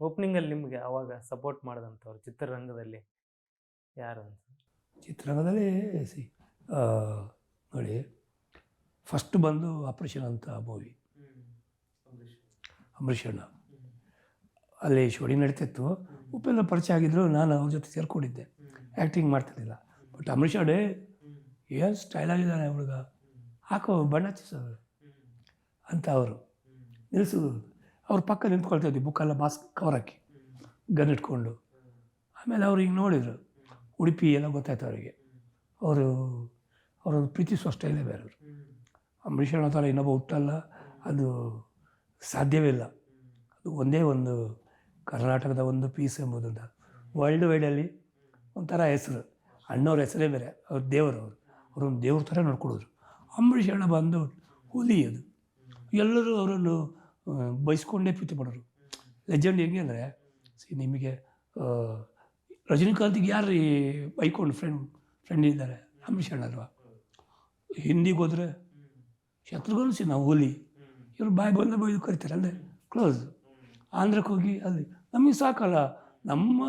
ಓಪನಿಂಗಲ್ಲಿ ನಿಮಗೆ ಆವಾಗ ಸಪೋರ್ಟ್ ಮಾಡಿದಂಥವ್ರು ಚಿತ್ರರಂಗದಲ್ಲಿ ಯಾರು ಅಂತ? ಚಿತ್ರರಂಗದಲ್ಲಿ ಸಿ ನೋಡಿ ಫಸ್ಟ್ ಬಂದು ಆಪ್ರೇಷನ್ ಅಂತ ಮೂವಿ ಅಂಬರೀಷ್ ಅಣ್ಣ. ಅಲ್ಲಿ ಶೋಡಿ ನಡೀತಿತ್ತು. ಉಪೇಂದ್ರ ಪರಿಚಯ ಆಗಿದ್ದರು ನಾನು ಅವ್ರ ಜೊತೆ ಸೇರ್ಕೊಂಡಿದ್ದೆ. ಆ್ಯಕ್ಟಿಂಗ್ ಮಾಡ್ತಿರ್ಲಿಲ್ಲ. ಬಟ್ ಅಂಬರೀಷ್ ಅಡೆ ಏನು ಸ್ಟೈಲ್ ಆಗಿದ್ದಾನೆ ಹುಡುಗ? ಹಾಕೋ ಬಣ್ಣ ಹಚ್ಚಿಸೋದು ಅಂತ ಅವರು. ನಿಲ್ಲಿಸೋದು ಅವ್ರ ಪಕ್ಕ ನಿಂತ್ಕೊಳ್ತಾ ಇದ್ವಿ, ಬುಕ್ಕೆಲ್ಲ ಮಾಸ್ಕ್ ಕವರ್ ಹಾಕಿ ಗನ್ ಇಟ್ಕೊಂಡು. ಆಮೇಲೆ ಅವ್ರು ಹಿಂಗೆ ನೋಡಿದರು, ಉಡುಪಿ ಎಲ್ಲ ಗೊತ್ತಾಯ್ತು ಅವರಿಗೆ. ಅವರು ಅವರೊಂದು ಪ್ರೀತಿಸುವ ಸ್ಟೈಲೇ ಬೇರೆ ಅವರು ಅಂಬರೀಷ್ ಅಣ್ಣ ಥರ ಇನ್ನೊಬ್ಬ ಹುಟ್ಟಲ್ಲ, ಅದು ಸಾಧ್ಯವೇ ಇಲ್ಲ. ಅದು ಒಂದೇ ಒಂದು ಕರ್ನಾಟಕದ ಒಂದು ಪೀಸ್ ಎಂಬುದಂತ. ವರ್ಲ್ಡ್ ವೈಡಲ್ಲಿ ಒಂಥರ ಹೆಸರು. ಅಣ್ಣವ್ರ ಹೆಸರೇ ಬೇರೆ, ಅವ್ರ ದೇವರು ಅವರು. ಅವ್ರೊಂದು ದೇವ್ರ ಥರ ನೋಡ್ಕೊಡೋರು ಅಂಬರೀಷ್ ಬಂದು ಹುಲಿ ಅದು. ಎಲ್ಲರೂ ಅವರನ್ನು ಬಯಸ್ಕೊಂಡೇ ಪ್ರೀತಿ ಮಾಡೋರು ಲೆಜೆಂಡ್ ಹೆಂಗೆ ಅಂದರೆ ಸಿ ನಿಮಗೆ ರಜನಿಕಾಂತಿಗೆ ಯಾರು ಈ ಬೈಕೊಂಡು ಫ್ರೆಂಡ್ ಫ್ರೆಂಡ್ ಇದ್ದಾರೆ? ಅಂಬರೀಷ್ ಅಲ್ವಾ? ಹಿಂದಿಗೆ ಹೋದರೆ ಶತ್ರುಘ್ನ ಸಿ ನಾವು ಹೋಲಿ. ಇವರು ಬಾಯ್ ಬಂದ ಬೈದು ಕರಿತಾರೆ ಅಂದರೆ ಕ್ಲೋಸ್ ಆಂಧ್ರಕ್ಕೆ ಹೋಗಿ ಅಲ್ಲಿ ನಮಗೆ ಸಾಕಲ್ಲ. ನಮ್ಮ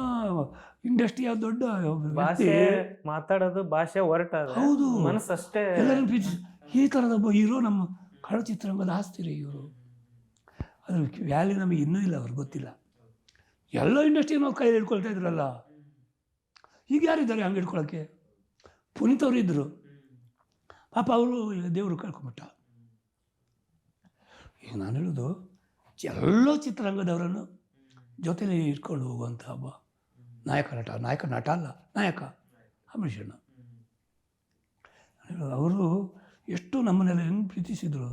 ಇಂಡಸ್ಟ್ರಿ ಯಾವ ದೊಡ್ಡ ಒಬ್ಬ ಭಾಷೆ ಮಾತಾಡೋದು ಭಾಷೆ ಹೊರಟ ಹೌದು. ಮನಸ್ಸಷ್ಟೇ ಎಲ್ಲರೂ ಈ ಥರದ ಒಬ್ಬ ಹೀರೋ ನಮ್ಮ ಕಳಚಿತ್ರರಂಗದ ಚಿತ್ರರಂಗದ ಆಸ್ತಿ ರೀ ಇವರು. ಅದ್ರ ವ್ಯಾಲ್ಯೂ ನಮಗೆ ಇನ್ನೂ ಇಲ್ಲ, ಅವ್ರಿಗೆ ಗೊತ್ತಿಲ್ಲ. ಎಲ್ಲ ಇಂಡಸ್ಟ್ರಿ ನಾವು ಕೈಯಲ್ಲಿ ಇಟ್ಕೊಳ್ತಾ ಇದ್ರಲ್ಲ. ಈಗ ಯಾರಿದ್ದಾರೆ ಹಂಗೆ ಇಟ್ಕೊಳ್ಳೋಕ್ಕೆ ಪುನೀತ್ ಅವರು ಇದ್ದರು ಪಾಪ ಅವರು ದೇವರು ಕಳ್ಕೊಂಬಿಟ್ಟ. ಈಗ ನಾನು ಹೇಳೋದು, ಎಲ್ಲ ಚಿತ್ರರಂಗದವರನ್ನು ಜೊತೆಲಿ ಇಟ್ಕೊಂಡು ಹೋಗುವಂಥ ಒಬ್ಬ ನಾಯಕ ನಟ ನಾಯಕ ನಟ ಅಲ್ಲ, ನಾಯಕ ಅಂಬರೀಷಣ್ಣ. ಅವರು ಎಷ್ಟು ನಮ್ಮನ್ನೆಲ್ಲ ಹೆಂಗೆ ಪ್ರೀತಿಸಿದ್ರು.